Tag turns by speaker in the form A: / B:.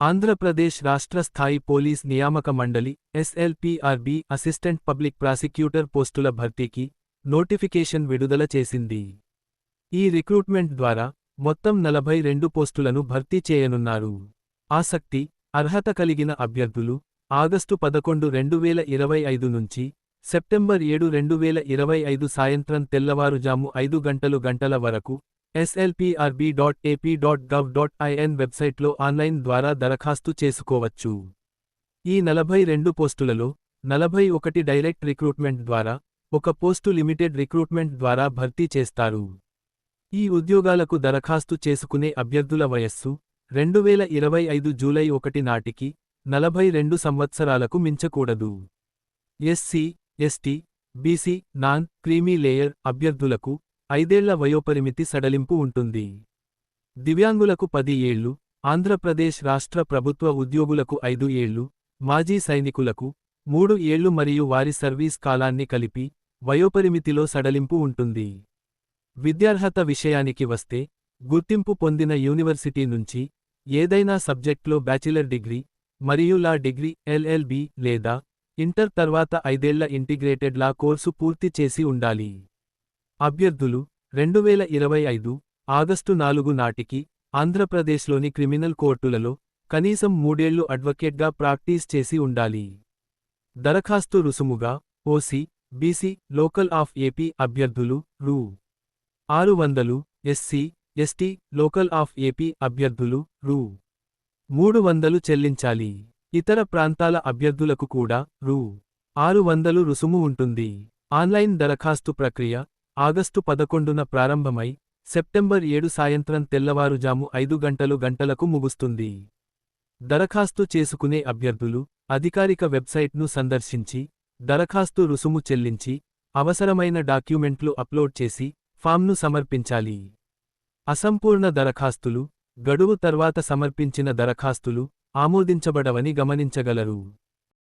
A: ఆంధ్రప్రదేశ్ రాష్ట్ర స్థాయి పోలీస్ నియామక మండలి ఎస్ఎల్పిఆర్బి అసిస్టెంట్ పబ్లిక్ ప్రాసిక్యూటర్ పోస్టుల భర్తీకి నోటిఫికేషన్ విడుదల చేసింది. ఈ రిక్రూట్మెంట్ ద్వారా మొత్తం నలభై రెండు పోస్టులను భర్తీ చేయనున్నారు. ఆసక్తి అర్హత కలిగిన అభ్యర్థులు ఆగస్టు పదకొండు రెండు వేల ఇరవై ఐదు నుంచి సెప్టెంబర్ ఏడు రెండు వేల ఇరవై ఐదు సాయంత్రం తెల్లవారుజాము ఐదు గంటలు గంటల వరకు SLPRB dot AP dot gov dot IN వెబ్సైట్లో ఆన్లైన్ ద్వారా దరఖాస్తు చేసుకోవచ్చు. ఈ నలభై రెండు పోస్టులలో నలభై ఒకటి డైరెక్ట్ రిక్రూట్మెంట్ ద్వారా ఒక పోస్టు లిమిటెడ్ రిక్రూట్మెంట్ ద్వారా భర్తీ చేస్తారు. ఈ ఉద్యోగాలకు దరఖాస్తు చేసుకునే అభ్యర్థుల వయస్సు రెండు వేల ఇరవై ఐదు జూలై ఒకటి నాటికి నలభై రెండు సంవత్సరాలకు మించకూడదు. SC ST BC non creamy layer అభ్యర్థులకు ఐదేళ్ళ వయోపరిమితి సడలింపు ఉంటుంది. దివ్యాంగులకు పది ఏళ్ళు ఆంధ్రప్రదేశ్ రాష్ట్ర ప్రభుత్వ ఉద్యోగులకు ఐదు ఏళ్ళు మాజీ సైనికులకు మూడు ఏళ్ళు మరియు వారి సర్వీస్ కాలాన్ని కలిపి వయోపరిమితిలో సడలింపు ఉంటుంది. విద్యార్హత విషయానికి వస్తే గుర్తింపు పొందిన యూనివర్సిటీ నుంచి ఏదైనా సబ్జెక్ట్లో బ్యాచిలర్ డిగ్రీ మరియు లా డిగ్రీ ఎల్ఎల్బి లేదా ఇంటర్ తర్వాత ఐదేళ్ళ ఇంటిగ్రేటెడ్ లా కోర్సు పూర్తి చేసి ఉండాలి. అభ్యర్థులు రెండు వేల ఇరవై ఐదు ఆగస్టు నాలుగు నాటికి ఆంధ్రప్రదేశ్లోని క్రిమినల్ కోర్టులలో కనీసం మూడేళ్ళు అడ్వకేట్గా ప్రాక్టీస్ చేసి ఉండాలి. దరఖాస్తు రుసుముగా OC BC local of AP అభ్యర్థులు రూ. ఆరు వందలు SC ST local of AP అభ్యర్థులు రూ. మూడు వందలు చెల్లించాలి. ఇతర ప్రాంతాల అభ్యర్థులకు కూడా రూ. ఆరు వందలు రుసుము ఉంటుంది. ఆన్లైన్ దరఖాస్తు ప్రక్రియ ఆగస్టు పదకొండున ప్రారంభమై సెప్టెంబర్ ఏడు సాయంత్రం తెల్లవారుజాము ఐదు గంటలు గంటలకు ముగుస్తుంది. దరఖాస్తు చేసుకునే అభ్యర్థులు అధికారిక వెబ్సైట్ను సందర్శించి దరఖాస్తు రుసుము చెల్లించి అవసరమైన డాక్యుమెంట్లు అప్లోడ్ చేసి ఫామ్ను సమర్పించాలి. అసంపూర్ణ దరఖాస్తులు గడువు తర్వాత సమర్పించిన దరఖాస్తులు ఆమోదించబడవని గమనించగలరు.